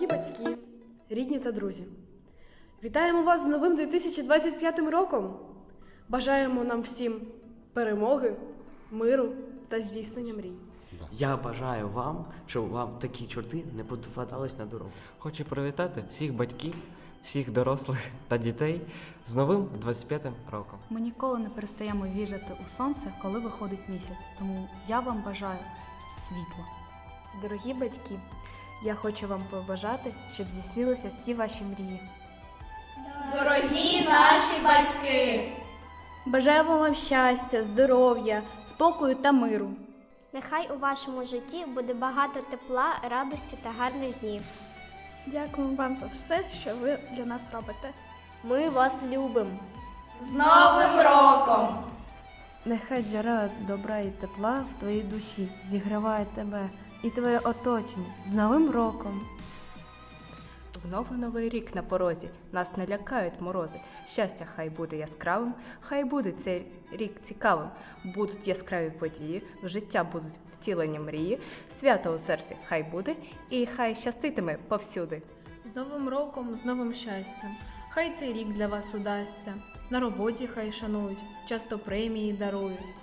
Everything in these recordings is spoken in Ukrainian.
Дорогі батьки, рідні та друзі, вітаємо вас з новим 2025 роком. Бажаємо нам всім перемоги, миру та здійснення мрій. Я бажаю вам, щоб вам такі чорти не попадались на дорогу. Хочу привітати всіх батьків, всіх дорослих та дітей з новим 25-м роком. Ми ніколи не перестаємо вірити у сонце, коли виходить місяць. Тому я вам бажаю світла. Дорогі батьки, я хочу вам побажати, щоб здійснилися всі ваші мрії. Дорогі наші батьки! Бажаємо вам щастя, здоров'я, спокою та миру. Нехай у вашому житті буде багато тепла, радості та гарних днів. Дякуємо вам за все, що ви для нас робите. Ми вас любимо. З Новим роком! Нехай джерела добра і тепла в твоїй душі зігріває тебе і твоє оточення з Новим роком. Знову новий рік на порозі, нас не лякають морози. Щастя, хай буде яскравим, хай буде цей рік цікавим. Будуть яскраві події, в життя будуть втілені мрії, свято у серці хай буде, і хай щаститиме повсюди. З Новим роком, з новим щастям. Хай цей рік для вас удасться. На роботі хай шанують, часто премії дарують.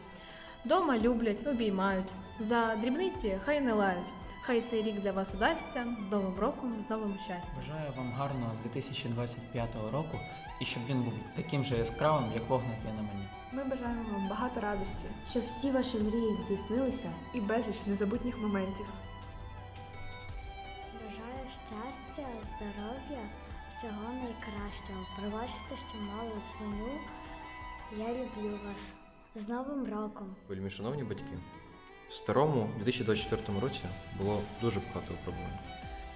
Дома люблять, обіймають. За дрібниці хай не лають. Хай цей рік для вас удасться. З Новим роком, з новим щастям. Бажаю вам гарного 2025 року і щоб він був таким же яскравим, як вогник є на мені. Ми бажаємо вам багато радості Щоб всі ваші мрії здійснилися. і безліч незабутніх моментів. Бажаю щастя, здоров'я, всього найкращого. Пробачте, що мало дзвоню. Я люблю вас. З Новим роком! Вельми шановні батьки, в старому 2024 році було дуже багато випробувань.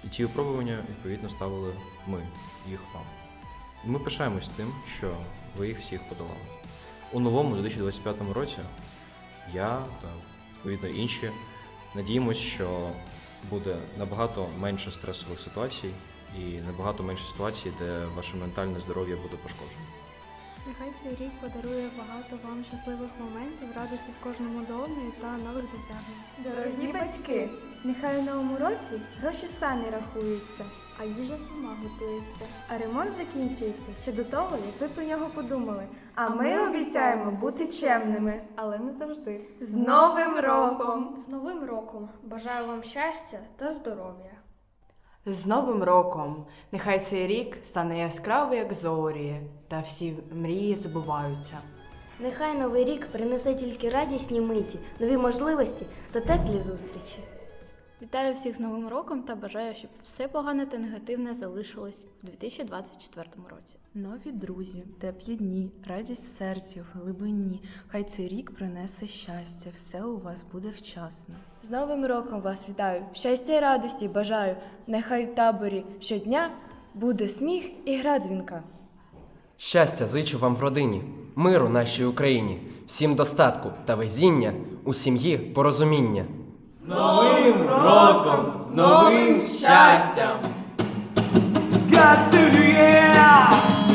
І ці випробування відповідно ставили ми, їх вам. І ми пишаємось тим, що ви їх всіх подолали. У новому 2025 році я та відповідно інші надіємось, що буде набагато менше стресових ситуацій і набагато менше ситуацій, де ваше ментальне здоров'я буде пошкоджено. Нехай цей рік подарує багато вам щасливих моментів, радості в кожному домі та нових досягнень. Дорогі батьки, нехай у новому році гроші самі рахуються, а їжа сама готується. А ремонт закінчується ще до того, як ви про нього подумали. А ми обіцяємо бути чемними, але не завжди. З Новим роком! З Новим роком! Бажаю вам щастя та здоров'я! З Новим роком! Нехай цей рік стане яскравий, як зорі, та всі мрії збуваються. Нехай новий рік принесе тільки радісні миті, нові можливості та теплі зустрічі. Вітаю всіх з Новим роком та бажаю, щоб все погане та негативне залишилось у 2024 році. Нові друзі, теплі дні, радість в серці, в глибині. Хай цей рік принесе щастя, все у вас буде вчасно. З Новим роком вас вітаю! Щастя і радості бажаю! Нехай у таборі щодня буде сміх і гра дзвінка. Щастя зичу вам в родині, миру нашій Україні, всім достатку та везіння, у сім'ї порозуміння. Новим роком! З новим щастям! God to the yeah!